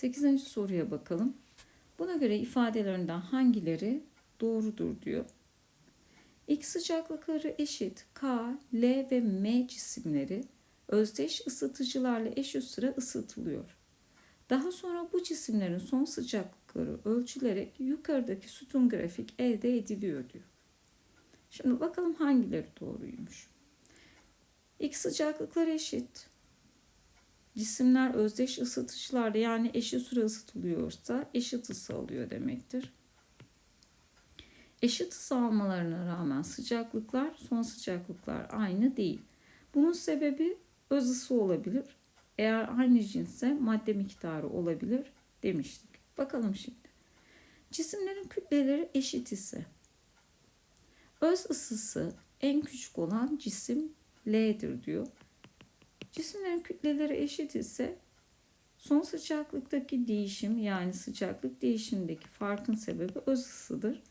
8. soruya bakalım. Buna göre ifadelerinden hangileri doğrudur diyor. X sıcaklıkları eşit K, L ve M cisimleri özdeş ısıtıcılarla eşit süre ısıtılıyor. Daha sonra bu cisimlerin son sıcaklıkları ölçülerek yukarıdaki sütun grafik elde ediliyor diyor. Şimdi bakalım hangileri doğruymuş. X sıcaklıkları eşit. Cisimler özdeş ısıtıcılarla yani eşit süre ısıtılıyorsa eşit ısı alıyor demektir. Eşit ısı almalarına rağmen sıcaklıklar, son sıcaklıklar aynı değil. Bunun sebebi öz ısı olabilir. Eğer aynı cinsse madde miktarı olabilir demiştik. Bakalım şimdi. Cisimlerin kütleleri eşit ise öz ısısı en küçük olan cisim L'dir diyor. Cisimlerin kütleleri eşit ise son sıcaklıktaki değişim yani sıcaklık değişimindeki farkın sebebi öz ısıdır.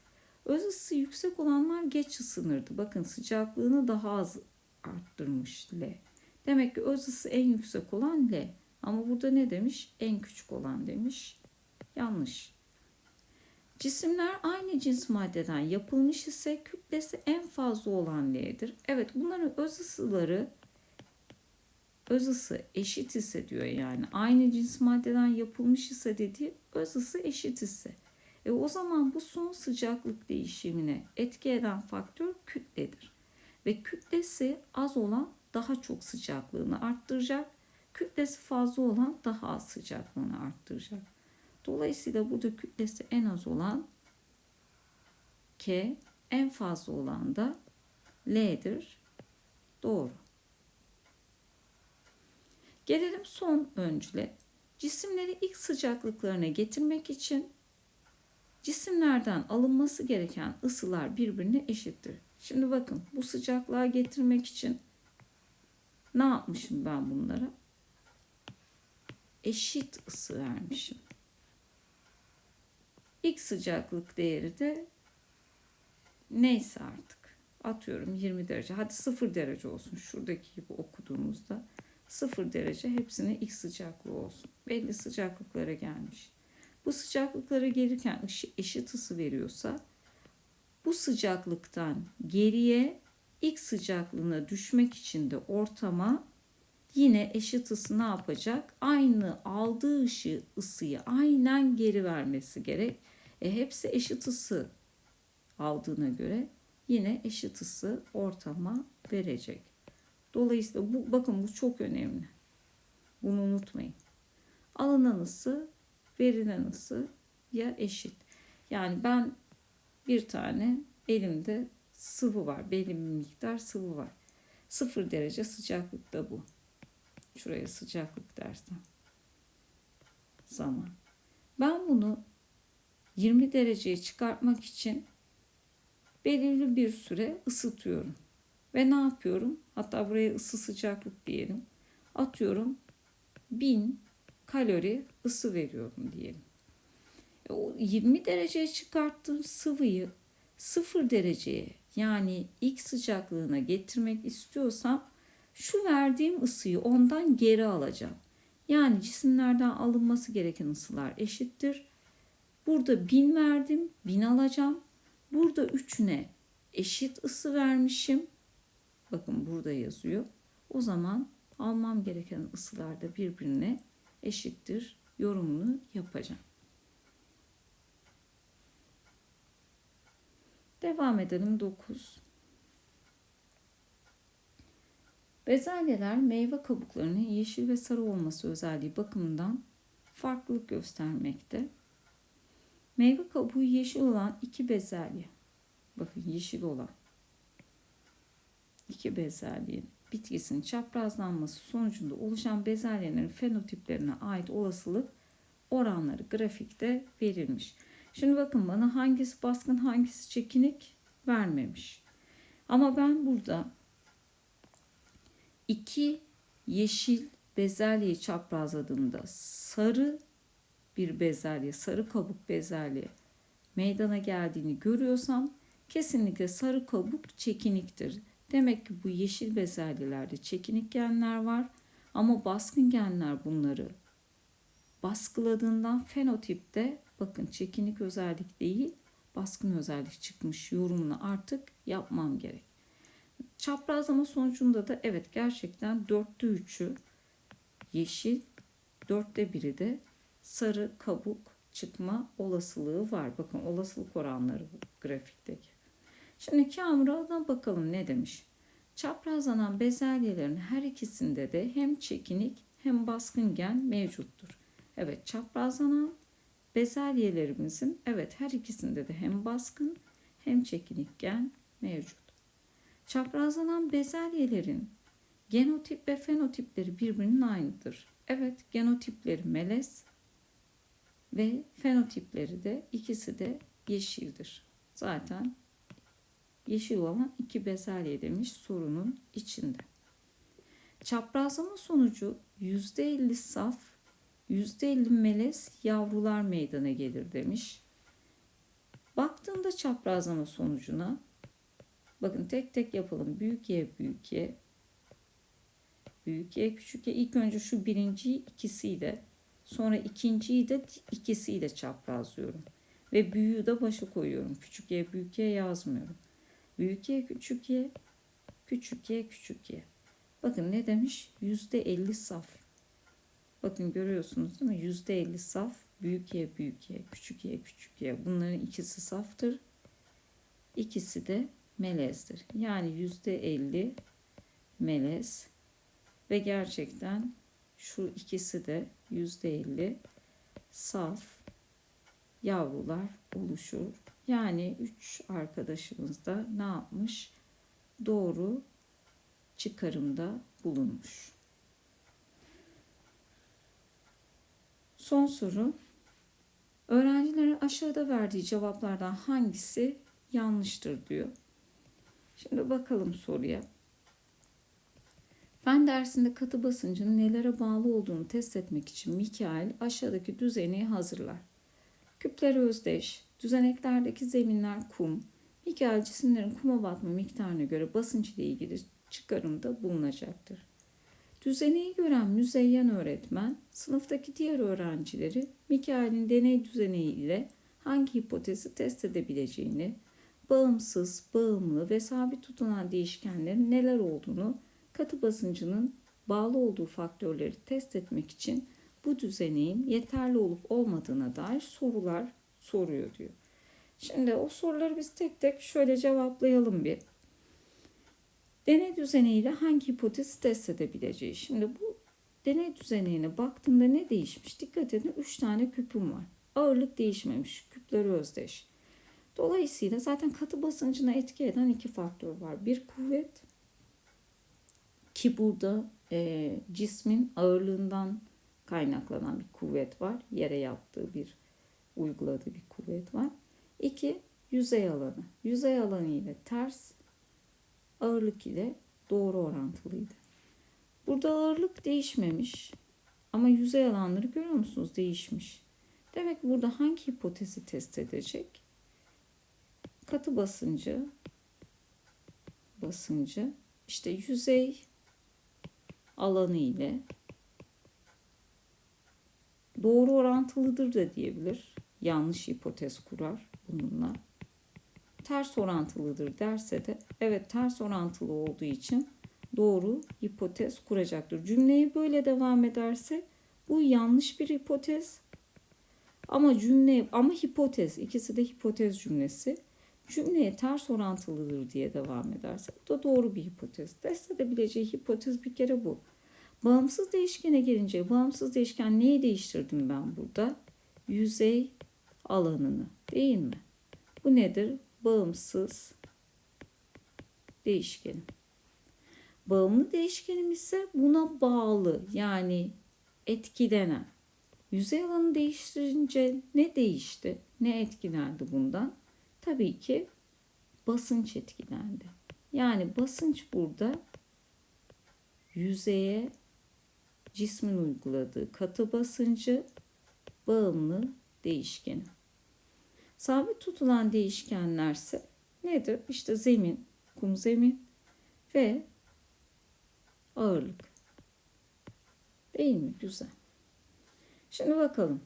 Öz ısısı yüksek olanlar geç ısınırdı. Bakın sıcaklığını daha az arttırmış L. Demek ki öz ısı en yüksek olan L. Ama burada ne demiş? En küçük olan demiş. Yanlış. Cisimler aynı cins maddeden yapılmış ise kütlesi en fazla olan L'dir. Evet bunların öz ısıları öz ısı eşit ise diyor yani. Aynı cins maddeden yapılmış ise dediği öz ısı eşit ise. E o zaman bu son sıcaklık değişimine etki eden faktör kütledir. Ve kütlesi az olan daha çok sıcaklığını arttıracak. Kütlesi fazla olan daha az sıcaklığını arttıracak. Dolayısıyla burada kütlesi en az olan K, en fazla olan da L'dir. Doğru. Gelelim son öncüle. Cisimleri ilk sıcaklıklarına getirmek için cisimlerden alınması gereken ısılar birbirine eşittir. Şimdi bakın bu sıcaklığa getirmek için ne yapmışım ben bunlara? Eşit ısı vermişim. İlk sıcaklık değeri de neyse artık. Atıyorum 20 derece. Hadi 0 derece olsun. Şuradaki gibi okuduğumuzda 0 derece hepsine ilk sıcaklığı olsun. Belli sıcaklıklara gelmiş. Bu sıcaklıklara gelirken eşit ısı veriyorsa bu sıcaklıktan geriye ilk sıcaklığına düşmek için de ortama yine eşit ısı ne yapacak? Aynı aldığı ışı, ısıyı aynen geri vermesi gerek. E, hepsi eşit ısı aldığına göre yine eşit ısı ortama verecek. Dolayısıyla bu bakın bu çok önemli. Bunu unutmayın. Alınan ısı verilen ısı ya eşit. Yani ben bir tane elimde sıvı var. Belli miktar sıvı var. Sıfır derece sıcaklıkta bu. Şuraya sıcaklık dersem. Zaman. Ben bunu 20 dereceye çıkartmak için belirli bir süre ısıtıyorum. Ve ne yapıyorum? Hatta buraya ısı sıcaklık diyelim. Atıyorum 1000 kalori ısı veriyorum diyelim. E, o 20 dereceye çıkarttığım sıvıyı 0 dereceye yani ilk sıcaklığına getirmek istiyorsam şu verdiğim ısıyı ondan geri alacağım. Yani cisimlerden alınması gereken ısılar eşittir. Burada 1000 verdim, 1000 alacağım. Burada 3'üne eşit ısı vermişim. Bakın burada yazıyor. O zaman almam gereken ısılar da birbirine eşittir yorumunu yapacağım. Devam edelim 9. Bezelyeler meyve kabuklarının yeşil ve sarı olması özelliği bakımından farklılık göstermekte. Meyve kabuğu yeşil olan iki bezelye. Bakın yeşil olan iki bezelyenin bitkisinin çaprazlanması sonucunda oluşan bezelyelerin fenotiplerine ait olasılık oranları grafikte verilmiş. Şimdi bakın bana hangisi baskın hangisi çekinik vermemiş. Ama ben burada iki yeşil bezelyeyi çaprazladığımda sarı bir bezelye, sarı kabuk bezelye meydana geldiğini görüyorsam kesinlikle sarı kabuk çekiniktir. Demek ki bu yeşil bezelyelerde çekinik genler var ama baskın genler bunları baskıladığından fenotipte bakın çekinik özellik değil baskın özellik çıkmış yorumunu artık yapmam gerek. Çaprazlama sonucunda da evet gerçekten dörtte üçü yeşil, dörtte biri de sarı kabuk çıkma olasılığı var. Bakın olasılık oranları grafikteki. Şimdi Kamuran'a bakalım ne demiş. Çaprazlanan bezelyelerin her ikisinde de hem çekinik hem baskın gen mevcuttur. Evet çaprazlanan bezelyelerimizin evet her ikisinde de hem baskın hem çekinik gen mevcut. Çaprazlanan bezelyelerin genotip ve fenotipleri birbirinin aynıdır. Evet genotipleri melez ve fenotipleri de ikisi de yeşildir. Zaten yeşil olan iki bezelye demiş sorunun içinde. Çaprazlama sonucu %50 saf, %50 melez yavrular meydana gelir demiş. Baktığımda çaprazlama sonucuna bakın tek tek yapalım. Büyük Y, büyük Y, büyük Y, küçük Y. İlk önce şu birinciyi ikisiyle, sonra ikinciyi de ikisiyle çaprazlıyorum. Ve büyüğü de başa koyuyorum. Küçük Y, büyük Y yazmıyorum. Büyük Y, küçük Y, küçük Y, küçük Y. Bakın ne demiş? Yüzde elli saf. Bakın görüyorsunuz değil mi? Yüzde elli saf. Büyük Y, büyük Y, küçük Y, küçük Y. Bunların ikisi saftır. İkisi de melezdir. Yani yüzde elli melez. Ve gerçekten şu ikisi de yüzde elli saf yavrular oluşur. Yani üç arkadaşımız da ne yapmış? Doğru çıkarımda bulunmuş. Son soru. Öğrencilerin aşağıda verdiği cevaplardan hangisi yanlıştır diyor. Şimdi bakalım soruya. Fen dersinde katı basıncın nelere bağlı olduğunu test etmek için Mikail aşağıdaki düzeni hazırlar. Küpler özdeş, düzeneklerdeki zeminler kum, Mikail cisimlerin kuma batma miktarına göre basınç ile ilgili çıkarımda bulunacaktır. Düzeneyi gören müzeyyen öğretmen sınıftaki diğer öğrencileri Mikail'in deney düzeneği ile hangi hipotezi test edebileceğini, bağımsız, bağımlı ve sabit tutulan değişkenlerin neler olduğunu, katı basıncının bağlı olduğu faktörleri test etmek için bu düzeneğin yeterli olup olmadığına dair sorular soruyor diyor. Şimdi o soruları biz tek tek şöyle cevaplayalım bir. Deney düzeneğiyle hangi hipotezi test edebileceğiz? Şimdi bu deney düzeneğine baktığımda ne değişmiş? Dikkat edin 3 tane küpüm var. Ağırlık değişmemiş. Küpleri özdeş. Dolayısıyla zaten katı basıncına etki eden iki faktör var. Bir kuvvet ki burada e, cismin ağırlığından kaynaklanan bir kuvvet var. Yere yaptığı bir uyguladığı bir kuvvet var. İki yüzey alanı. Yüzey alanı ile ters ağırlık ile doğru orantılıydı. Burada ağırlık değişmemiş ama yüzey alanları görüyor musunuz değişmiş. Demek burada hangi hipotezi test edecek? Katı basıncı basıncı işte yüzey alanı ile doğru orantılıdır da diyebilir. Yanlış hipotez kurar bununla ters orantılıdır derse de evet ters orantılı olduğu için doğru hipotez kuracaktır. Cümleyi böyle devam ederse bu yanlış bir hipotez. Ama cümle ama hipotez ikisi de hipotez cümlesi. Cümleye ters orantılıdır diye devam ederse bu da doğru bir hipotez. Test edebileceği hipotez bir kere bu. Bağımsız değişkene gelince bağımsız değişken neyi değiştirdim ben burada? Yüzey alanını değil mi? Bu nedir? bağımsız değişkenim. Bağımlı değişkenim ise buna bağlı yani etkilenen. Yüzey alanı değiştirince ne değişti? Ne etkilendi bundan? Tabii ki basınç etkilendi. Yani basınç burada yüzeye cismin uyguladığı katı basıncı bağımlı değişkenim. Sabit tutulan değişkenlerse nedir? İşte zemin, kum zemin ve ağırlık. Değil mi? Güzel. Şimdi bakalım.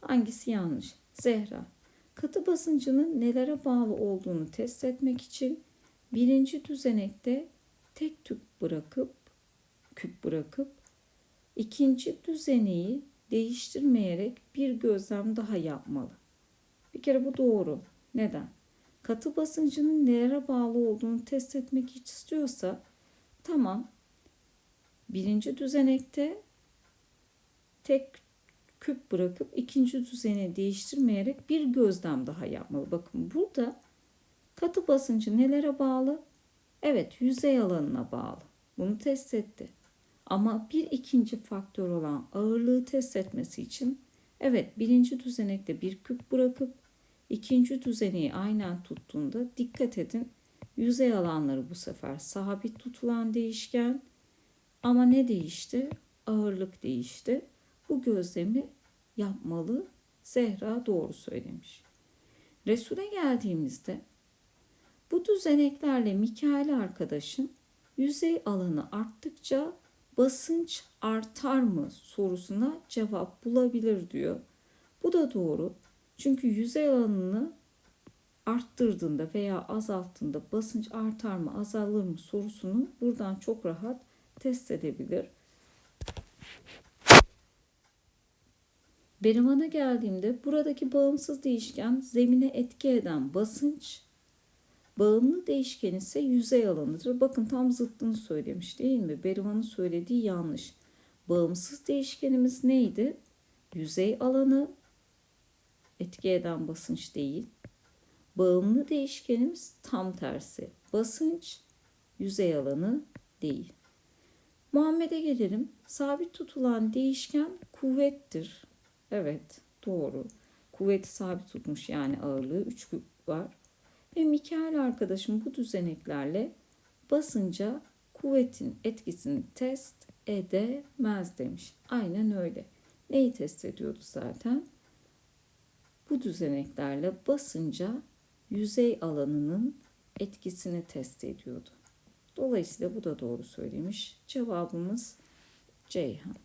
Hangisi yanlış? Zehra. Katı basıncının nelere bağlı olduğunu test etmek için birinci düzenekte tek tüp bırakıp küp bırakıp ikinci düzeneyi değiştirmeyerek bir gözlem daha yapmalı. Bir kere bu doğru. Neden? Katı basıncının nelere bağlı olduğunu test etmek istiyorsa tamam birinci düzenekte tek küp bırakıp ikinci düzeni değiştirmeyerek bir gözlem daha yapmalı. Bakın burada katı basıncı nelere bağlı? Evet yüzey alanına bağlı. Bunu test etti. Ama bir ikinci faktör olan ağırlığı test etmesi için evet birinci düzenekte bir küp bırakıp ikinci düzeneyi aynen tuttuğunda dikkat edin yüzey alanları bu sefer sabit tutulan değişken ama ne değişti? Ağırlık değişti. Bu gözlemi yapmalı. Zehra doğru söylemiş. Resul'e geldiğimizde bu düzeneklerle Mikail arkadaşın yüzey alanı arttıkça basınç artar mı sorusuna cevap bulabilir diyor. Bu da doğru. Çünkü yüzey alanını arttırdığında veya azalttığında basınç artar mı azalır mı sorusunu buradan çok rahat test edebilir. Berivan'a geldiğimde buradaki bağımsız değişken zemine etki eden basınç, bağımlı değişken ise yüzey alanıdır. Bakın tam zıttını söylemiş değil mi? Berivan'ın söylediği yanlış. Bağımsız değişkenimiz neydi? Yüzey alanı etki eden basınç değil. Bağımlı değişkenimiz tam tersi. Basınç yüzey alanı değil. Muhammed'e gelelim. Sabit tutulan değişken kuvvettir. Evet doğru. Kuvveti sabit tutmuş yani ağırlığı 3 var. Ve Mikail arkadaşım bu düzeneklerle basınca kuvvetin etkisini test edemez demiş. Aynen öyle. Neyi test ediyordu zaten? Bu düzeneklerle basınca yüzey alanının etkisini test ediyordu. Dolayısıyla bu da doğru söylemiş. Cevabımız Ceyhan.